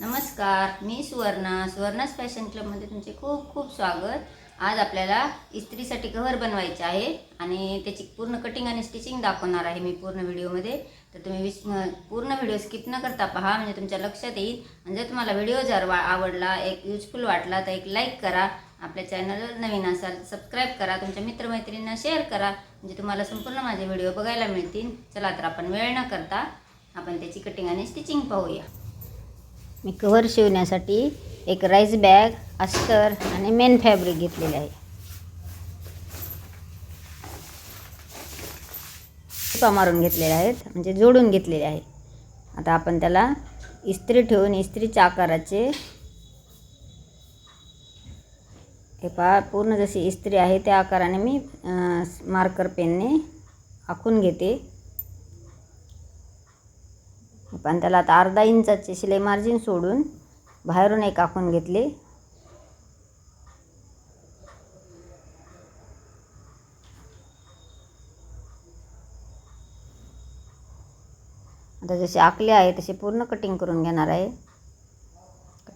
नमस्कार मी सुवर्णा. सुवर्णास फॅशन क्लबमध्ये तुमचे खूप खूप स्वागत. आज आपल्याला इस्त्रीसाठी कव्हर बनवायचे आहे आणि त्याची पूर्ण कटिंग आणि स्टिचिंग दाखवणार आहे मी पूर्ण व्हिडिओमध्ये. तर तुम्ही विस पूर्ण व्हिडिओ स्किप न करता पहा म्हणजे तुमच्या लक्षात येईल. आणि जर तुम्हाला व्हिडिओ जर वा आवडला एक युजफुल वाटला तर एक लाईक करा. आपल्या चॅनलवर नवीन असाल सबस्क्राईब करा. तुमच्या मित्रमैत्रिणींना शेअर करा म्हणजे तुम्हाला संपूर्ण माझे व्हिडिओ बघायला मिळतील. चला तर आपण वेळ न करता आपण त्याची कटिंग आणि स्टिचिंग पाहूया. मी कव्हर शिवण्यासाठी एक राईस बॅग अस्तर आणि मेन फॅब्रिक घेतलेले आहे. टिपा मारून घेतलेले आहेत म्हणजे जोडून घेतलेले आहे. आता आपण त्याला इस्त्री ठेवून इस्त्रीच्या आकाराचे हे पा पूर्ण जशी इस्त्री आहे त्या आकाराने मी मार्कर पेनने आखून घेते. पण त्याला आता अर्धा इंचाचे शिलाई मार्जिन सोडून बाहेरून एक आखून घेतले. आता जसे आखले आहे तसे पूर्ण कटिंग करून घेणार आहे.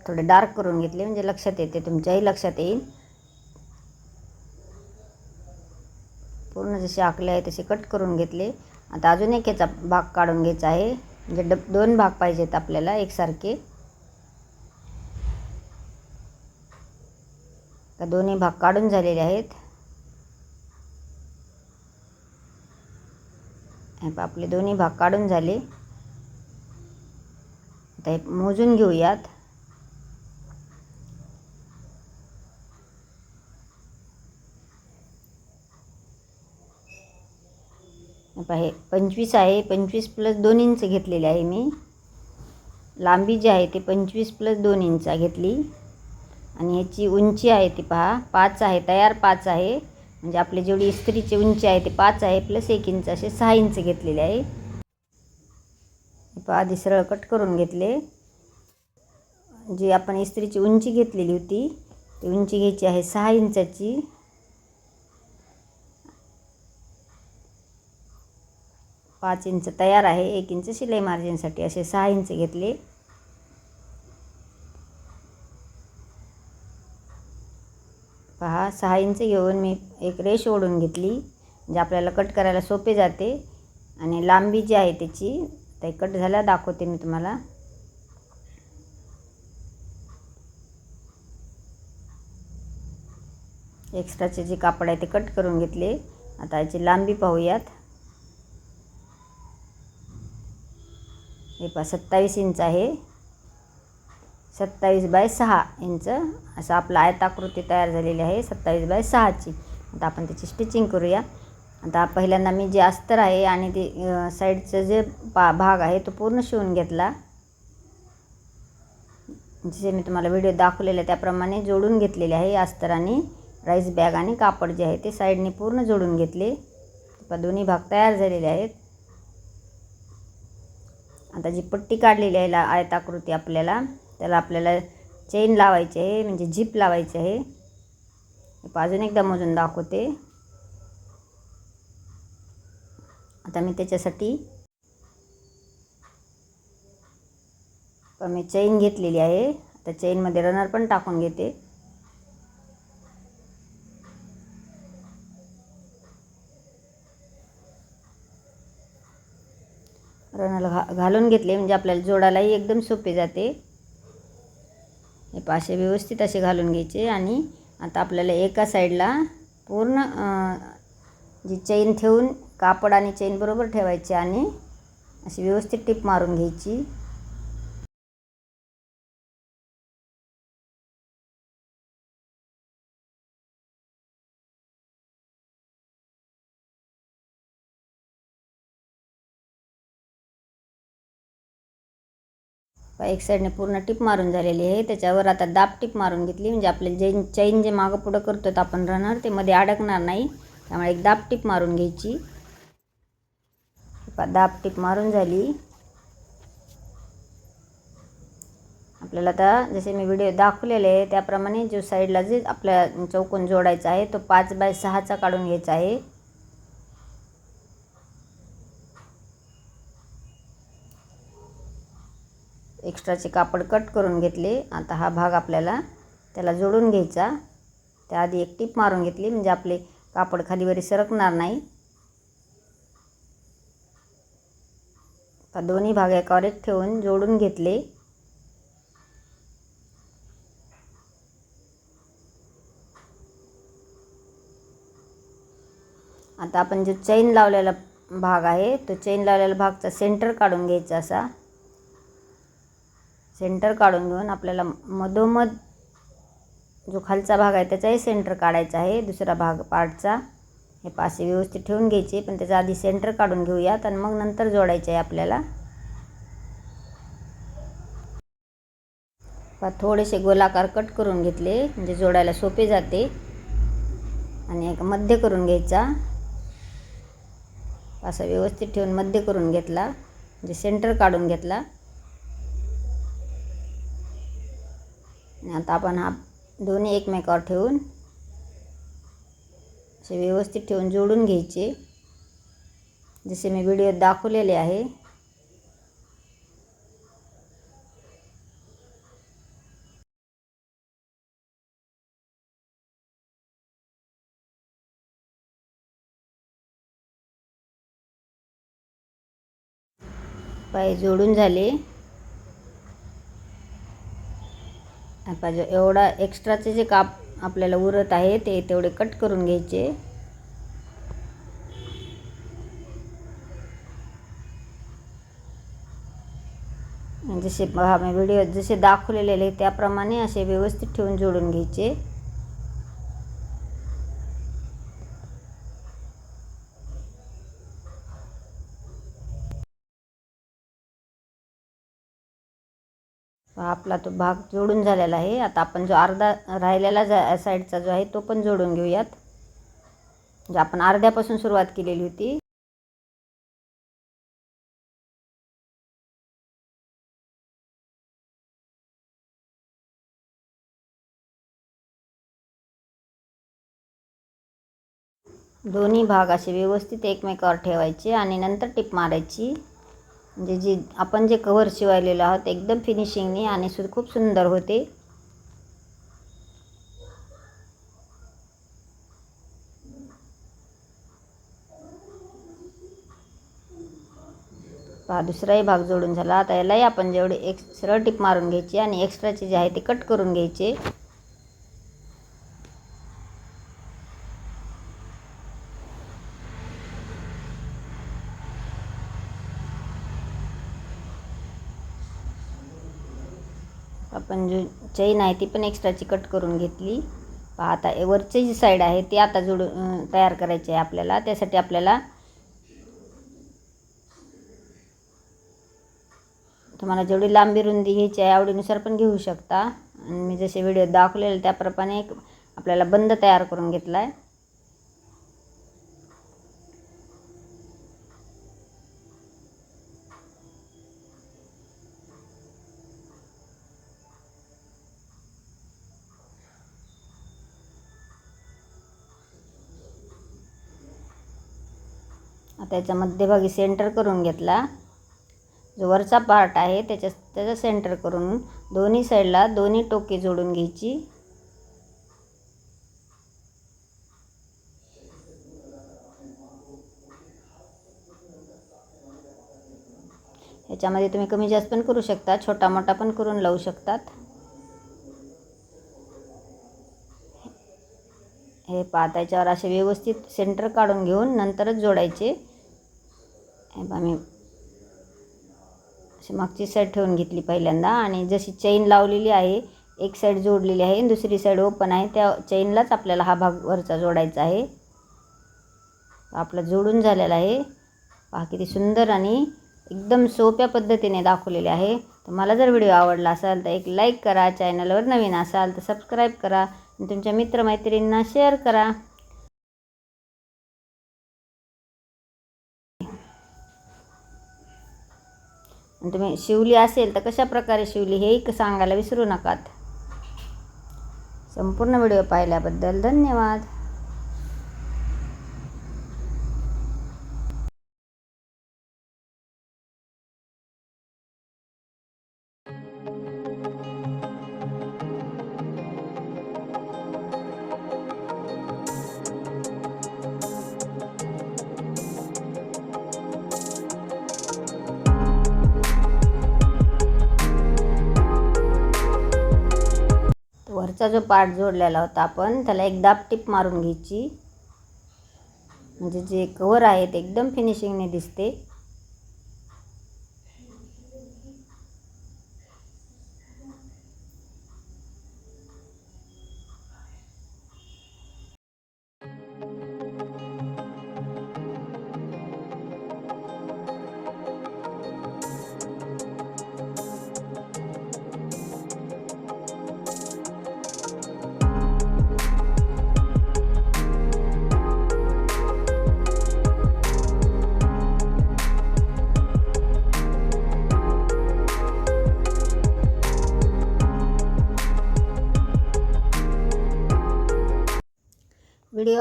थोडे डार्क करून घेतले म्हणजे लक्षात येते तुमच्याही लक्षात येईल. पूर्ण जसे आखले आहे तसे कट करून घेतले. आता अजून एक याचा भाग काढून घ्यायचा आहे. म्हणजे डब दोन भाग पाहिजेत आपल्याला एकसारखे. तर दोन्ही भाग काढून झालेले आहेत. आपले दोन्ही भाग काढून झाले. आता हे मोजून घेऊयात. पाहे पंचवीस आहे पंचवीस प्लस दोन इंच घेतलेले आहे मी. लांबी जी आहे ती पंचवीस प्लस दोन इंच घेतली. आणि ह्याची उंची आहे ती पहा पाच आहे तयार पाच आहे. म्हणजे आपली जेवढी इस्त्रीची उंची आहे ती पाच आहे प्लस एक इंच असे सहा इंच घेतलेले आहे. पहा आधी सरळ कट करून घेतले. जी आपण इस्त्रीची उंची घेतलेली होती ती उंची घ्यायची आहे सहा इंचाची पाच इंच तयार आहे एक इंच शिलाई मार्जिनसाठी असे सहा इंच घेतले. पहा सहा इंच घेऊन मी एक रेष ओढून घेतली म्हणजे आपल्याला कट करायला सोपे जाते. आणि लांबी जी आहे त्याची ते कट झाल्या दाखवते मी तुम्हाला. एक्स्ट्राचे जे कापड आहे ते कट करून घेतले. आता याची लांबी पाहूयात. हे पहा सत्तावीस इंच आहे. सत्तावीस बाय सहा इंच. असं आपलं आयताकृती तयार झालेली आहे सत्तावीस बाय सहाची. आता आपण त्याची स्टिचिंग करूया. आता पहिल्यांदा मी जे अस्तर आहे आणि ते साईडचं जे पा भाग आहे तो पूर्ण शिवून घेतला. जसे मी तुम्हाला व्हिडिओ दाखवलेला त्याप्रमाणे जोडून घेतलेले आहे अस्तर आणि राईस बॅग आणि कापड जे आहे ते साईडने पूर्ण जोडून घेतले. दोन्ही भाग तयार झालेले आहेत. आता जी पट्टी काढलेली आहे ला आयताकृती आपल्याला. त्याला आपल्याला चेन लावायची आहे म्हणजे झिप लावायची आहे. अजून एकदा मोजून दाखवते. आता मी त्याच्यासाठी मी चेन घेतलेली आहे. आता चेनमध्ये रनर पण टाकून घेते. घालून घेतले म्हणजे आपल्याला जोडायलाही एकदम सोपे जाते. हे पाशे व्यवस्थित असे घालून घ्यायचे आणि आता आपल्याला एका साईडला पूर्ण जी चैन ठेवून कापड आणि चैन बरोबर ठेवायची आणि अशी व्यवस्थित टिप मारून घ्यायची. एक साईडने पूर्ण टिप मारून झालेली आहे. त्याच्यावर आता दाब टिप मारून घेतली. म्हणजे आपले जे चैन जे मागं पुढं करतो आपण रनर ते मध्ये अडकणार नाही. त्यामुळे एक दाब टिप मारून घ्यायची. दाब टिप मारून झाली. आपल्याला आता जसे मी व्हिडिओ दाखवलेले आहे त्याप्रमाणे जो साईडला जे आपल्या चौकोन जोडायचा आहे तो पाच बाय सहाचा काढून घ्यायचा आहे. एक्स्ट्राचे कापड कट करून घेतले. आता हा भाग आपल्याला त्याला जोडून घ्यायचा. त्याआधी एक टीप मारून घेतली म्हणजे आपले कापड खालीवरी सरकणार नाही. आता दोन्ही भाग एकावर एक ठेवून जोडून घेतले. आता आपण जो चैन लावलेला भाग आहे तो चैन लावलेला भागचा सेंटर काढून घ्यायचा असा. सेंटर काढून घेऊन आपल्याला मधोमध जो खालचा भाग आहे त्याचाही सेंटर काढायचा आहे. दुसरा भाग पार्टचा हे पासे व्यवस्थित ठेवून घ्यायचे पण त्याचा आधी सेंटर काढून घेऊयात आणि मग नंतर जोडायचे आहे आपल्याला. थोडेसे गोलाकार कट करून घेतले म्हणजे जोडायला सोपे जाते. आणि एक मध्य करून घ्यायचा. असा व्यवस्थित ठेवून मध्य करून घेतला म्हणजे सेंटर काढून घेतला. आता आपण हा दोन्ही एकमेकावर ठेवून असे व्यवस्थित ठेवून जोडून घ्यायचे. जसे मी व्हिडिओत दाखवलेले आहे. पाय जोडून झाले. पाहिजे एवढा एक्स्ट्राचे जे काप आपल्याला उरत आहे ते तेवढे कट करून घ्यायचे. म्हणजे जसे हा मी व्हिडिओ जसे दाखवलेले त्याप्रमाणे असे व्यवस्थित ठेवून जोडून घ्यायचे. आपला तो भाग जोडून झालेला आहे. आता आपण जो अर्धा राहिलेला जा साईडचा जो आहे तो पण जोडून घेऊयात. म्हणजे आपण अर्ध्यापासून सुरुवात केलेली होती. दोन्ही भाग असे व्यवस्थित एकमेकावर ठेवायचे आणि नंतर टिप मारायची. म्हणजे जी आपण जे कवर शिवायलेलं आहोत एकदम फिनिशिंगनी आणि सु खूप सुंदर होते. पहा दुसराही भाग जोडून झाला. आता यालाही आपण जेवढे एक्स सरळ टिप मारून घ्यायची आणि एक्स्ट्राचे जे आहे ते कट करून घ्यायचे. आपण जो चैन आहे ती पण एक्स्ट्राची कट करून घेतली. पहा आता वरची जी साईड आहे ती आता जोडून तयार करायची आहे आपल्याला. त्यासाठी आपल्याला तुम्हाला जेवढी लांबी रुंदी घ्यायची आहे आवडीनुसार पण घेऊ शकता. आणि मी जसे व्हिडिओ दाखवलेले त्याप्रमाणे एक आपल्याला बंद तयार करून घेतला आहे त्याच्या मध्यभागी सेंटर करून घेतला. जो वरचा पार्ट आहे त्याच्या त्याचा सेंटर करून दोन्ही साईडला दोन्ही टोके जोडून घ्यायची. ह्याच्यामध्ये तुम्ही कमी जास्त पण करू शकता छोटा मोठा पण करून लावू शकतात. हे पाहता त्याच्यावर असे व्यवस्थित सेंटर काढून घेऊन नंतरच जोडायचे. बा मी अशी मागची साईड ठेवून घेतली पहिल्यांदा. आणि जशी चैन लावलेली आहे एक साईड जोडलेली आहे दुसरी साईड ओपन आहे त्या चेनलाच आपल्याला हा भाग वरचा जोडायचा आहे. आपला जोडून झालेला आहे. पहा किती सुंदर आणि एकदम सोप्या पद्धतीने दाखवलेले आहे. तर मला जर व्हिडिओ आवडला असाल तर एक लाईक करा. चॅनलवर नवीन असाल तर सबस्क्राईब करा. आणि तुमच्या मित्रमैत्रिणींना शेअर करा. आणि तुम्ही शिवली असेल तर कशा प्रकारे शिवली हेही सांगायला विसरू नकात. संपूर्ण व्हिडिओ पाहिल्याबद्दल धन्यवाद. मागचा जो पार्ट जोडलेला होता आपण त्याला एक दाब टिप मारून घ्यायची. म्हणजे जे कवर आहे ते एकदम फिनिशिंगने दिसते.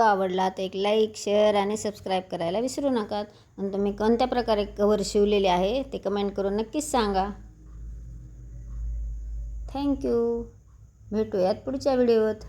व्हिडिओ आवडला तर एक लाईक शेअर आणि सबस्क्राईब करायला विसरू नका. आणि तुम्ही कोणत्या प्रकारे कवर शिवलेले आहे ते कमेंट करून नक्कीच सांगा. थँक्यू भेटूयात पुढच्या व्हिडिओत